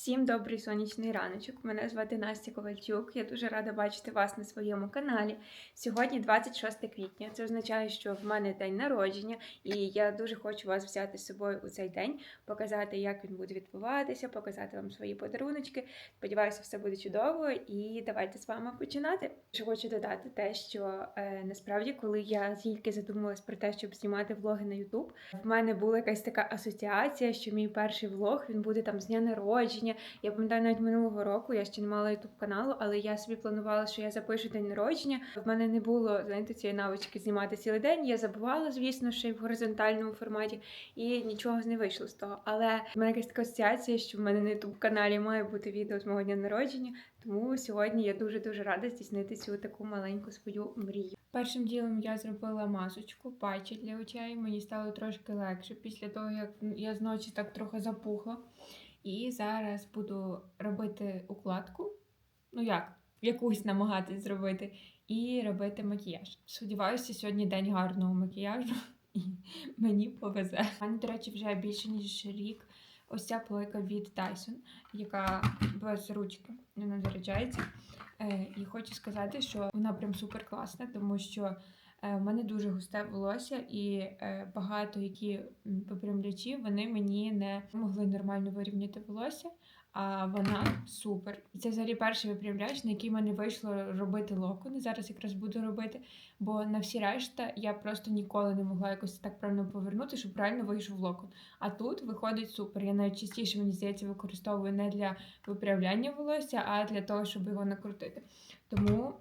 Всім добрий сонячний раночок. Мене звати Настя Ковальчук. Я дуже рада бачити вас на своєму каналі. Сьогодні 26 квітня. Це означає, що в мене день народження, і я дуже хочу вас взяти з собою у цей день, показати, як він буде відбуватися, показати вам свої подаруночки. Сподіваюся, все буде чудово. І давайте з вами починати. Ще хочу додати те, що е, насправді, коли я тільки задумалась про те, щоб знімати влоги на YouTube, в мене була якась така асоціація, що мій перший влог він буде там з дня народження. Я пам'ятаю навіть минулого року, я ще не мала youtube каналу, але я собі планувала, що я запишу день народження. В мене не було знаєте, цієї навички знімати цілий день. Я забувала, звісно, ще й в горизонтальному форматі, і нічого не вийшло з того. Але в мене якась така асоціація, що в мене на youtube каналі має бути відео з мого дня народження. Тому сьогодні я дуже дуже рада здійснити цю таку маленьку свою мрію. Першим ділом я зробила масочку, патчі для очей. Мені стало трошки легше після того, як я зночі так трохи запухла. І зараз буду робити укладку. Ну як, якусь намагатись зробити, і робити макіяж. Сподіваюся, сьогодні день гарного макіяжу, і мені повезе. У мене, до речі, вже більше ніж рік. Ось ця плойка від Dyson, яка без ручки вона заряджається. Е, І хочу сказати, що вона прям супер класна, тому що в мене дуже густе волосся, і е, багато які м, випрямлячі вони мені не могли нормально вирівняти волосся. А вона супер. І це взагалі перший випрямляч, на який мене вийшло робити локони. Зараз якраз буду робити. Бо на всі решта я просто ніколи не могла якось так правильно повернути, щоб правильно вийшов локон. А тут виходить супер. Я навіть частіше, мені здається, використовую не для виправляння волосся, а для того, щоб його накрутити. Тому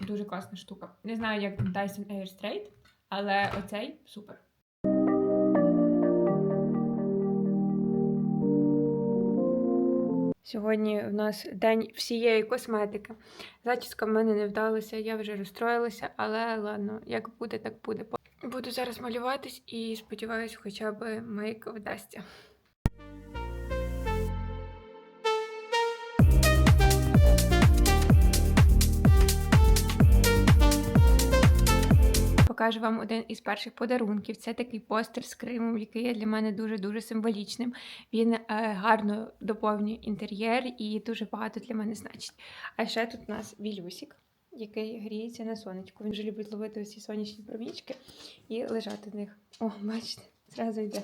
дуже класна штука. Не знаю, як Dyson Air Straight, але оцей супер. Сьогодні в нас день всієї косметики. Зачіска в мене не вдалася, я вже розстроїлася, але ладно, як буде, так буде. Буду зараз малюватись і сподіваюся, хоча б мейк вдасться. Покажу вам один із перших подарунків. Це такий постер з Кримом, який є для мене дуже-дуже символічним. Він е, гарно доповнює інтер'єр і дуже багато для мене значить. А ще тут у нас білюсік, який гріється на сонечку. Він дуже любить ловити ці сонячні промічки і лежати в них. О, бачите, зразу йде.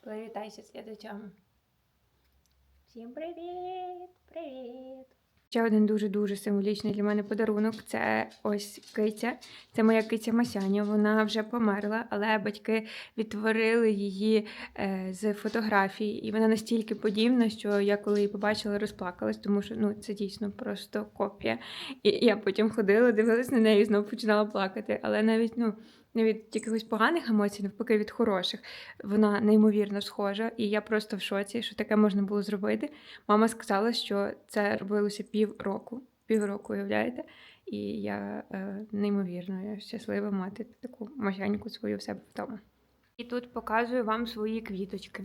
Привітайся з глядачами. Всім привіт! Привіт! Ще один дуже-дуже символічний для мене подарунок це ось киця. Це моя киця Масяня. Вона вже померла, але батьки відтворили її е, з фотографій, і вона настільки подібна, що я коли її побачила, розплакалась, тому що ну це дійсно просто копія. І я потім ходила, дивилась на неї і знову починала плакати. Але навіть ну. Не від якихось поганих емоцій, навпаки, від хороших. Вона неймовірно схожа, і я просто в шоці, що таке можна було зробити. Мама сказала, що це робилося півроку. Півроку, уявляєте? І я е, неймовірно я щаслива мати таку машеньку свою в себе вдома. І тут показую вам свої квіточки.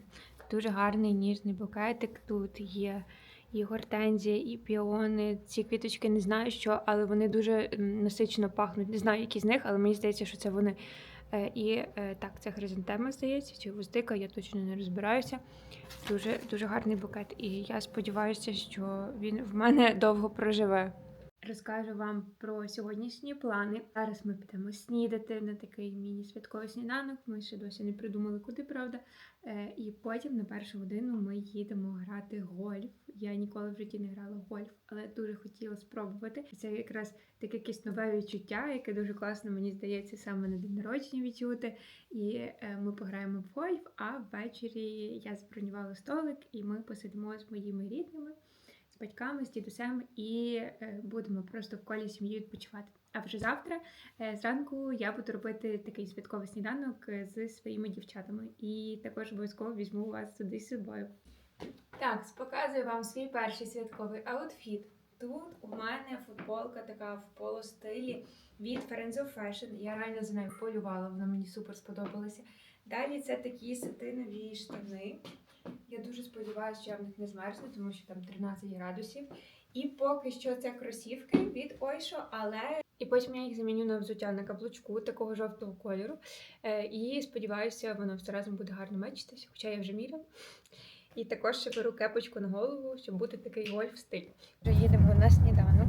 Дуже гарний ніжний букетик. Тут є і гортензія, і піони. Ці квіточки не знаю що, але вони дуже насичено пахнуть. Не знаю, які з них, але мені здається, що це вони. Е, І е, так, це хризантема, здається, чи гвоздика, я точно не розбираюся. Дуже, дуже гарний букет. І я сподіваюся, що він в мене довго проживе. Розкажу вам про сьогоднішні плани. Зараз ми підемо снідати на такий міні-святковий сніданок. Ми ще досі не придумали, куди, правда. Е, І потім на першу годину ми їдемо грати гольф. Я ніколи в житті не грала в гольф, але дуже хотіла спробувати. Це якраз таке якесь нове відчуття, яке дуже класно, мені здається, саме на день народження відчути. І е, ми пограємо в гольф, а ввечері я забронювала столик, і ми посидимо з моїми рідними, батьками, з дідусем, і е, будемо просто в колі сім'ї відпочивати. А вже завтра е, зранку я буду робити такий святковий сніданок е, з своїми дівчатами. І також обов'язково візьму вас туди з собою. Так, показую вам свій перший святковий аутфіт. Тут у мене футболка така в полостилі від Ferenzo Fashion. Я реально за нею полювала, вона мені супер сподобалася. Далі це такі сатинові штани. Я дуже сподіваюся, що я в них не змерзну, тому що там 13 градусів. І поки що це кросівки від Ойшо, але і потім я їх заміню на взуття на каблучку такого жовтого кольору. Е, і сподіваюся, воно все разом буде гарно мечитися, хоча я вже міряла. І також ще беру кепочку на голову, щоб бути такий гольф стиль. Вже їдемо на сніданок.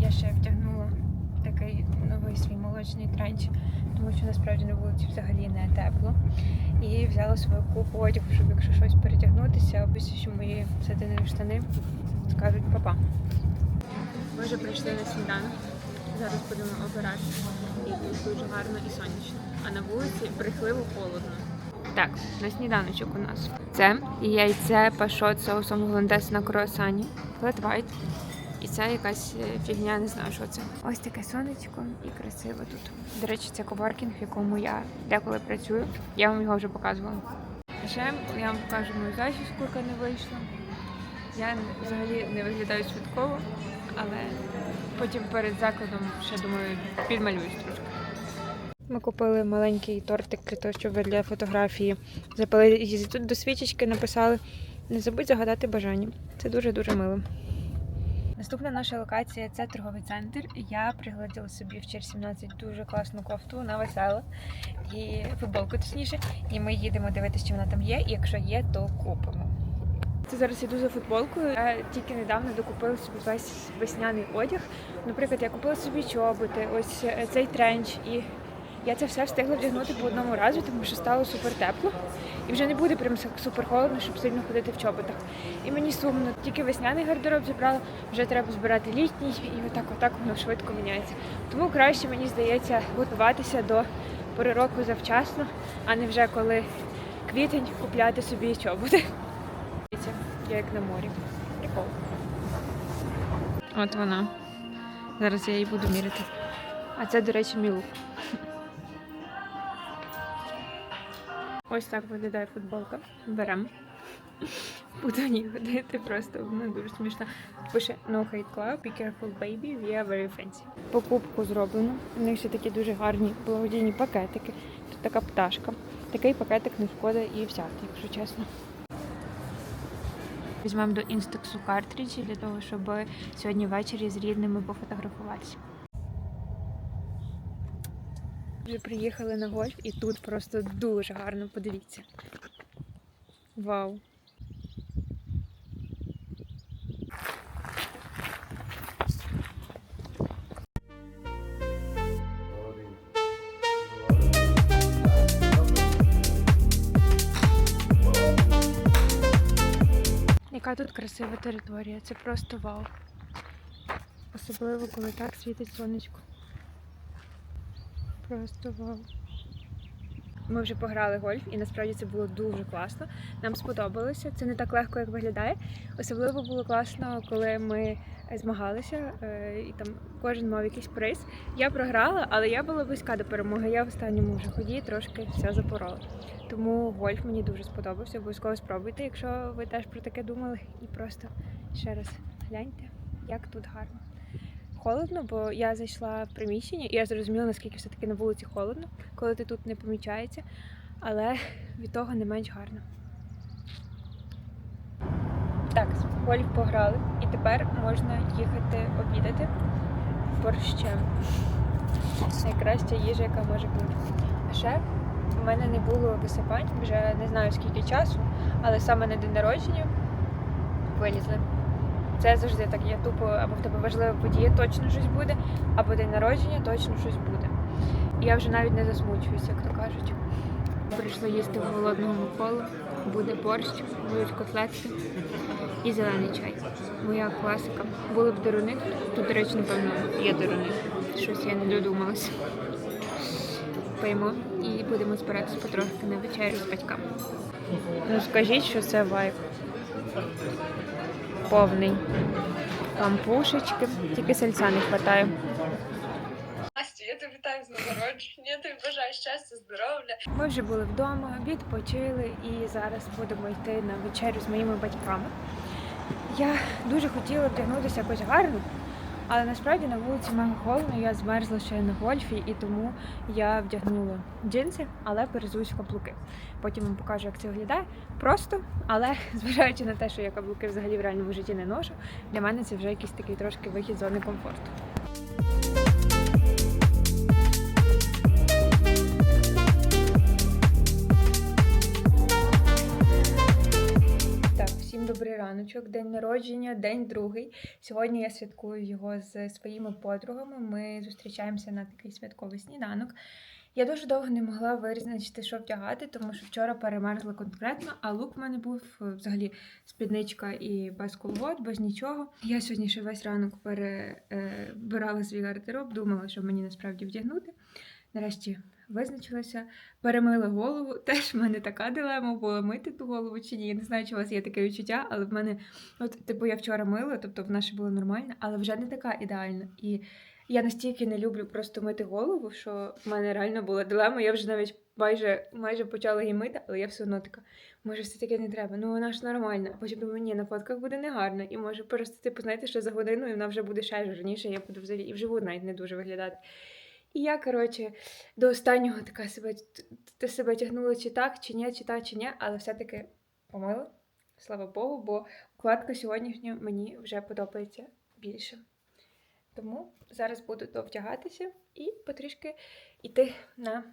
Я ще втягнула такий новий свій молочний тренч, тому що насправді на вулиці взагалі не тепло. І взяла свою купу одягу, щоб якщо щось перетягнутися, обіцяю, що мої сатинові штани скажуть папа. Ми вже прийшли на сніданок. Зараз будемо обирати. І дуже гарно і сонячно. А на вулиці брехливо холодно. Так, на сніданочок у нас. Це яйце пашот соусом голландез на круасані, флет вайт. І це якась е, фігня, не знаю, що це. Ось таке сонечко і красиво тут. До речі, це коворкінг, в якому я деколи працюю. Я вам його вже показувала. А ще я вам покажу мою зачіску, яка не вийшла. Я взагалі не виглядаю святково, але потім перед закладом ще думаю, підмалююсь трошки. Ми купили маленький тортик для того, щоб для фотографії запалили і тут до свічечки написали не забудь загадати бажання. Це дуже-дуже мило. Наступна наша локація це торговий центр. Я пригладила собі в Чер 17 дуже класну кофту на весела і футболку точніше. І ми їдемо дивитися, чи вона там є. І якщо є, то купимо. Це зараз іду за футболкою. Я тільки недавно докупила собі весь весняний одяг. Наприклад, я купила собі чоботи, ось е, цей тренч, і я це все встигла вдягнути по одному разу, тому що стало супер тепло. І вже не буде прям супер холодно, щоб сильно ходити в чоботах. І мені сумно, тільки весняний гардероб зібрала, вже треба збирати літній, і отак, отак воно швидко міняється. Тому краще мені здається готуватися до пори року завчасно, а не вже коли квітень купляти собі чоботи. Я як на морі. Прикол. От вона. Зараз я її буду міряти. А це, до речі, мій лук. Ось так виглядає футболка. Беремо. Буду в ній ходити просто, вона дуже смішна. Пише No Hate Club, be careful baby, we are very fancy. Покупку зроблено. У них ще такі дуже гарні благодійні пакетики. Тут така пташка. Такий пакетик не шкода і взяти, якщо чесно. Візьмемо до інстексу картриджі для того, щоб сьогодні ввечері з рідними пофотографуватися. Вже приїхали на гольф і тут просто дуже гарно, подивіться. Вау! Яка тут красива територія, це просто вау. Особливо, коли так світить сонечко. Просто вау. Ми вже пограли гольф, і насправді це було дуже класно. Нам сподобалося. Це не так легко, як виглядає. Особливо було класно, коли ми змагалися, е, і там кожен мав якийсь приз. Я програла, але я була близька до перемоги. Я в останньому вже ході трошки все запорола. Тому гольф мені дуже сподобався. Обов'язково спробуйте, якщо ви теж про таке думали. І просто ще раз гляньте, як тут гарно. Холодно, бо я зайшла в приміщення, і я зрозуміла, наскільки все-таки на вулиці холодно, коли ти тут не помічається, але від того не менш гарно. Так, в гольф пограли, і тепер можна їхати обідати борщем. Найкраща їжа, яка може бути. А ще в мене не було висипань вже не знаю скільки часу, але саме на день народження вилізли. Це завжди так є тупо, або в тебе важлива подія, точно щось буде, або день народження, точно щось буде. І я вже навіть не засмучуюсь, як то кажуть. Прийшли їсти в голодному колу, буде борщ, будуть котлетки і зелений чай. Моя класика. Були б деруни, тут, до речі, напевно, є деруни. Щось я не додумалась. Поїмо і будемо збиратися потрошки на вечерю з батьками. Ну скажіть, що це вайб повний. Там пушечки, тільки сельця не вистачає. Настю, я тебе вітаю з народження, я тобі бажаю щастя, здоров'я. Ми вже були вдома, відпочили і зараз будемо йти на вечерю з моїми батьками. Я дуже хотіла вдягнутися якось гарно, але насправді на вулиці мега холодно, я змерзла ще на гольфі, і тому я вдягнула джинси, але перезуюсь каблуки. Потім вам покажу, як це виглядає. Просто, але зважаючи на те, що я каблуки взагалі в реальному житті не ношу, для мене це вже якийсь такий трошки вихід зони комфорту. Святочок, день народження, день другий. Сьогодні я святкую його з своїми подругами. Ми зустрічаємося на такий святковий сніданок. Я дуже довго не могла визначити, що вдягати, тому що вчора перемерзла конкретно, а лук в мене був е, взагалі спідничка і без колгот, без нічого. Я сьогодні ще весь ранок перебирала свій гардероб, думала, що мені насправді вдягнути. Нарешті визначилася, перемила голову. Теж в мене така дилема була мити ту голову чи ні. Я не знаю, чи у вас є таке відчуття, але в мене, от, типу, я вчора мила, тобто вона ще була нормальна, але вже не така ідеальна. І я настільки не люблю просто мити голову, що в мене реально була дилема. Я вже навіть майже майже почала її мити, але я все одно така, може, все таки не треба. Ну вона ж нормальна. Потім думаю, ні, на фотках буде негарно. І може просто, типу, знаєте, що за годину і вона вже буде ще жирніше, я буду взагалі і вживу навіть не дуже виглядати. І я, коротше, до останнього така себе, ти себе тягнула чи так, чи ні, чи так, чи ні, але все-таки помила. Слава Богу, бо укладка сьогоднішня мені вже подобається більше. Тому зараз буду довтягатися і потрішки йти на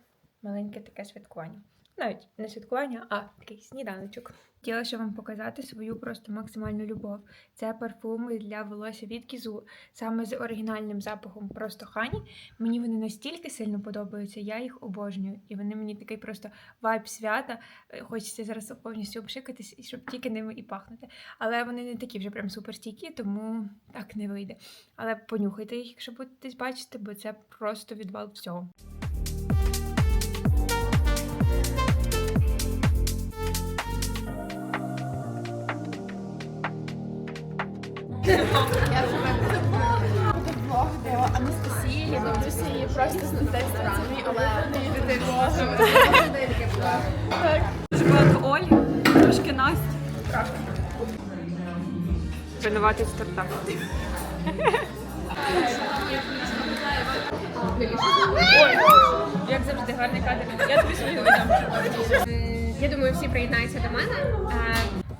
маленьке таке святкування. Навіть не святкування, а такий сніданочок. Хотіла ще вам показати свою просто максимальну любов. Це парфуми для волосся від Кізу, саме з оригінальним запахом просто хані. Мені вони настільки сильно подобаються, я їх обожнюю. І вони мені такий просто вайб свята. Е, Хочеться зараз повністю обшикатись, щоб тільки ними і пахнути. Але вони не такі вже прям суперстійкі, тому так не вийде. Але понюхайте їх, якщо будете бачити, бо це просто відвал всього. Влог до Анастасії, я дивлюся її просто з дитинства. Це мій улюблений дитинство. Багато Олі, трошки Насті. Винуватий стартап. Як завжди, гарний кадр. Я тобі видам. Я думаю, всі приєднаються до мене.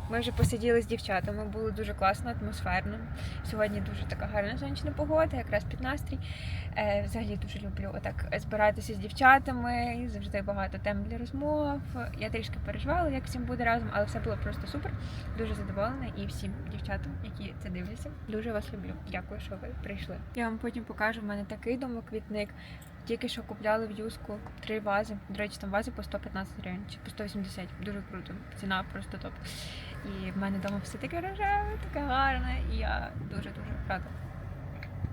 Ми вже посиділи з дівчатами, було дуже класно, атмосферно. Сьогодні дуже така гарна сонячна погода, якраз під настрій. Е, Взагалі дуже люблю отак збиратися з дівчатами, завжди багато тем для розмов. Я трішки переживала, як всім буде разом, але все було просто супер. Дуже задоволена і всім дівчатам, які це дивляться. Дуже вас люблю. Дякую, що ви прийшли. Я вам потім покажу. в мене такий домоквітник. Тільки що купляли в юску три вази. До речі, там вази по 115 гривень чи по 180. Дуже круто. Ціна просто топ. І в мене вдома все таке рожеве, таке гарне, і я дуже-дуже рада.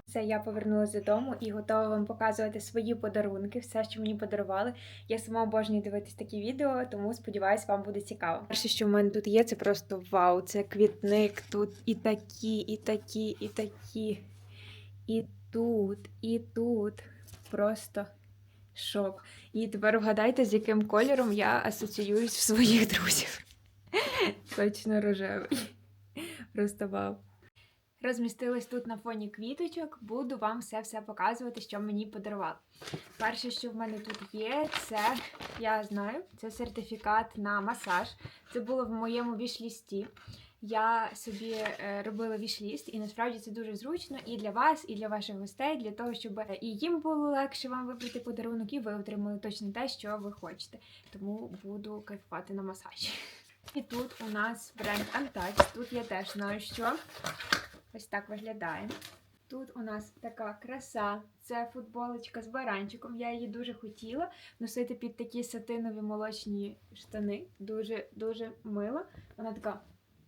Це я повернулася додому і готова вам показувати свої подарунки, все, що мені подарували. Я сама обожнюю дивитись такі відео, тому сподіваюсь, вам буде цікаво. Перше, що в мене тут є, це просто вау. Це квітник. Тут і такі, і такі, і такі. І тут, і тут. Просто шок. І тепер вгадайте, з яким кольором я асоціююсь в своїх друзів. Точно рожевий. Просто вау. Розмістилась тут на фоні квіточок, буду вам все-все показувати, що мені подарували. Перше, що в мене тут є, це я знаю, це сертифікат на масаж. Це було в моєму вішлісті. Я собі е, робила вішліст, і насправді це дуже зручно і для вас, і для ваших гостей, для того, щоб і їм було легше вам вибрати подарунок, і ви отримали точно те, що ви хочете. Тому буду кайфувати на масажі. І тут у нас бренд Untouched. Тут я теж знаю, що ось так виглядає. Тут у нас така краса. Це футболочка з баранчиком. Я її дуже хотіла носити під такі сатинові молочні штани. Дуже дуже мила. Вона така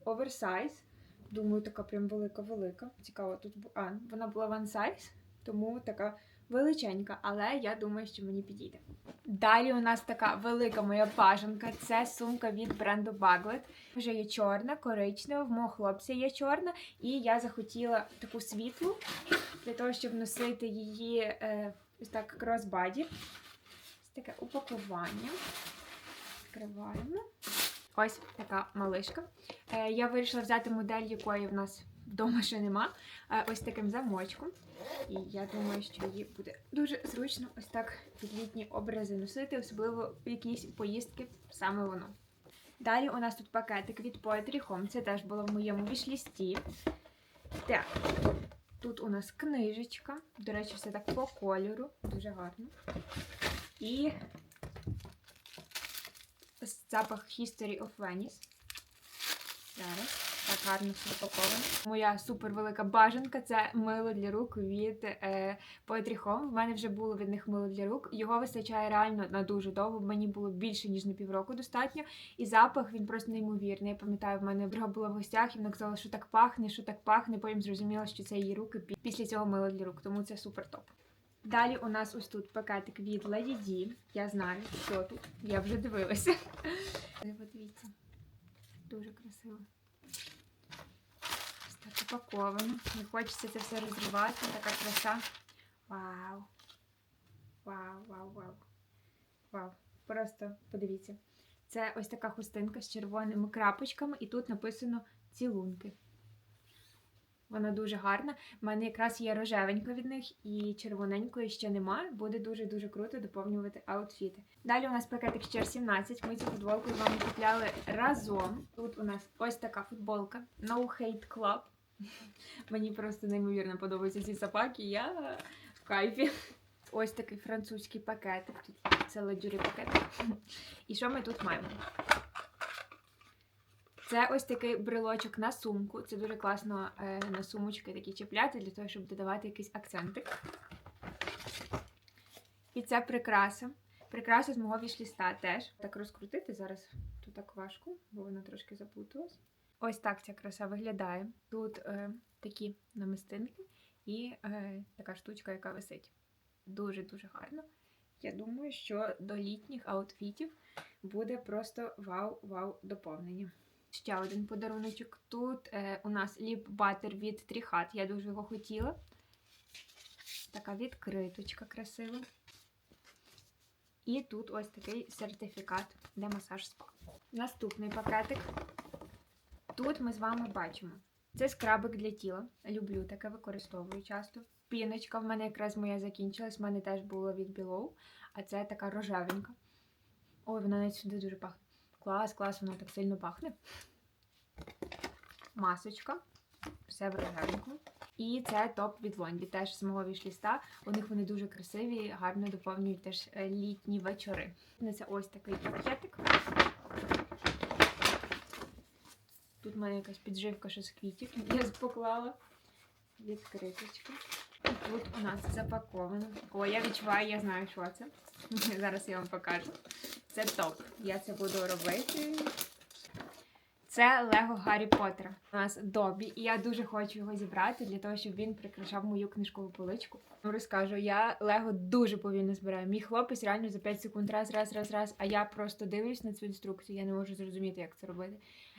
оверсайз. Думаю, така прям велика-велика. Цікаво, тут а, вона була one size, тому така величенька, але я думаю, що мені підійде. Далі у нас така велика моя бажанка. Це сумка від бренду Baglet. Вже є чорна, коричнева, в мого хлопця є чорна, і я захотіла таку світлу для того, щоб носити її е, ось так кросбаді. Ось таке упакування. Відкриваємо. Ось така малишка. Е, я вирішила взяти модель, якої в нас вдома ще нема. Е, ось таким замочком. І я думаю, що її буде дуже зручно ось так під літні образи носити, особливо в якісь поїздки саме воно. Далі у нас тут пакетик від Poetry Home. Це теж було в моєму вішлісті. Так, тут у нас книжечка. До речі, все так по кольору. Дуже гарно. І запах History of Venice. Зараз. Так гарно все запаковано. Моя супер велика бажанка це мило для рук від е, Poetry Home. В мене вже було від них мило для рук. Його вистачає реально на дуже довго. Мені було більше ніж на півроку достатньо. І запах він просто неймовірний. Я пам'ятаю, в мене друга була в гостях, і вона казала, що так пахне, що так пахне. Потім зрозуміла, що це її руки після цього мило для рук. Тому це супер топ. Далі у нас ось тут пакетик від Lady D. Я знаю, що тут. Я вже дивилася. Подивіться. Дуже красиво. Ось так упаковано. Не хочеться це все розривати. Така краса. Вау. Вау, вау, вау. Вау. Просто подивіться. Це ось така хустинка з червоними крапочками, і тут написано цілунки. Вона дуже гарна. У мене якраз є рожевенька від них і червоненької ще немає. Буде дуже-дуже круто доповнювати аутфіти. Далі у нас пакетик Чер 17. Ми цю футболку з вами купляли разом. Тут у нас ось така футболка No Hate Club. Мені просто неймовірно подобаються ці собаки. Я в кайфі. Ось такий французький пакетик. Тут це ладюрі пакетик. І що ми тут маємо? Це ось такий брелочок на сумку. Це дуже класно е, на сумочки такі чіпляти для того, щоб додавати якийсь акцентик. І це прикраса. Прикраса з мого вішліста теж. Так розкрутити зараз тут так важко, бо вона трошки заплуталась. Ось так ця краса виглядає. Тут е, такі намистинки і е, така штучка, яка висить. Дуже-дуже гарно. Я думаю, що до літніх аутфітів буде просто вау-вау доповнення. Ще один подаруночок. Тут е, у нас ліп-батер від Тріхат. Я дуже його хотіла. Така відкриточка красива. І тут ось такий сертифікат для масаж спа. Наступний пакетик. Тут ми з вами бачимо. Це скрабик для тіла. Люблю таке, використовую часто. Піночка в мене якраз моя закінчилась, в мене теж було від Below, а це така рожевенька. Ой, вона навіть сюди дуже пахне. Клас, клас, воно так сильно пахне. Масочка. Все в. І це топ від Лонді, теж з мого вішліста. У них вони дуже красиві, гарно доповнюють теж е, літні вечори. Це ось такий пакетик. Тут в мене якась підживка ще з квітів. Я поклала. Відкриточка. Тут у нас запаковано. О, я відчуваю, я знаю, що це. Зараз я вам покажу. Це топ. Я це буду робити. Це Лего Гаррі Поттера. У нас Добі, і я дуже хочу його зібрати для того, щоб він прикрашав мою книжкову поличку. Ну, Розкажу, я Лего дуже повільно збираю. Мій хлопець реально за 5 секунд раз, раз, раз, раз. А я просто дивлюсь на цю інструкцію, я не можу зрозуміти, як це робити.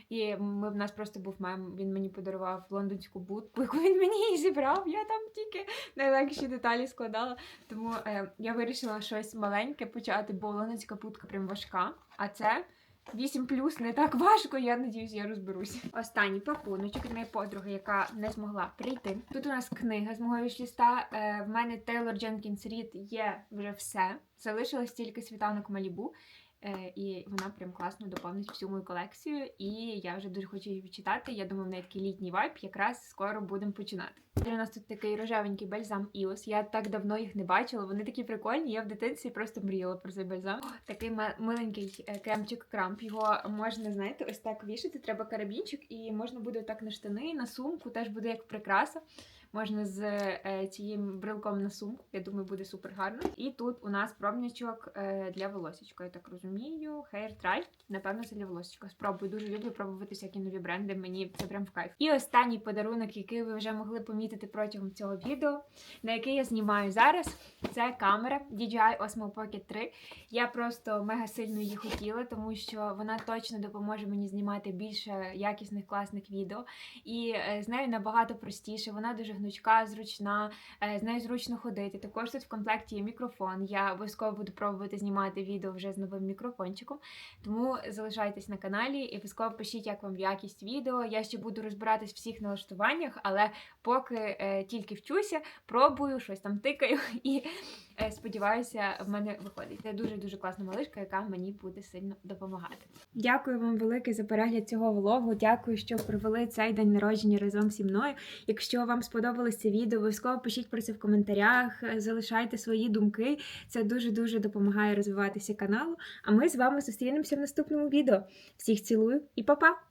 І ми в нас просто був мем. Він мені подарував лондонську будку, яку він мені її зібрав. Я там тільки найлегші деталі складала. Тому е, я вирішила щось маленьке почати, бо лондонська будка прям важка. А це 8 плюс не так важко. Я надіюсь, я розберуся. Останній пакуночок від моєї подруги, яка не змогла прийти. Тут у нас книга з мого вішліста. Е, в мене Тейлор Дженкінс Рід є вже все. Залишилось тільки світанок Малібу. Е, і вона прям класно доповнить всю мою колекцію. І я вже дуже хочу її відчитати. Я думаю, в неї такий літній вайб, якраз скоро будемо починати. У нас тут такий рожевенький бальзам Іос. Я так давно їх не бачила. Вони такі прикольні. Я в дитинстві просто мріяла про цей бальзам. О, такий миленький е, кремчик крамп. Його можна, знаєте, ось так вішати. Треба карабінчик, і можна буде так на штани, на сумку. Теж буде як прикраса. Можна з е, цим брелком на сумку. Я думаю, буде супер гарно. І тут у нас пробничок е, для волосечка. Я так розумію. Hair Try. Напевно, це для волосечка. Спробую. Дуже люблю пробувати всякі нові бренди. Мені це прям в кайф. І останній подарунок, який ви вже могли помітити протягом цього відео, на який я знімаю зараз. Це камера DJI Osmo Pocket 3. Я просто мега сильно її хотіла, тому що вона точно допоможе мені знімати більше якісних класних відео. І е, з нею набагато простіше. Вона дуже гнучка, зручна, е, з нею зручно ходити. Також тут в комплекті є мікрофон. Я обов'язково буду пробувати знімати відео вже з новим мікрофончиком. Тому залишайтесь на каналі і обов'язково пишіть, як вам якість відео. Я ще буду розбиратись в всіх налаштуваннях, але поки е, тільки вчуся, пробую, щось там тикаю і е, сподіваюся, в мене виходить. Це дуже дуже класна малишка, яка мені буде сильно допомагати. Дякую вам велике за перегляд цього влогу. Дякую, що провели цей день народження разом зі мною. Якщо вам сподобалось це відео, обов'язково пишіть про це в коментарях, е, залишайте свої думки. Це дуже дуже допомагає розвиватися каналу. А ми з вами зустрінемося в наступному відео. Всіх цілую і па-па!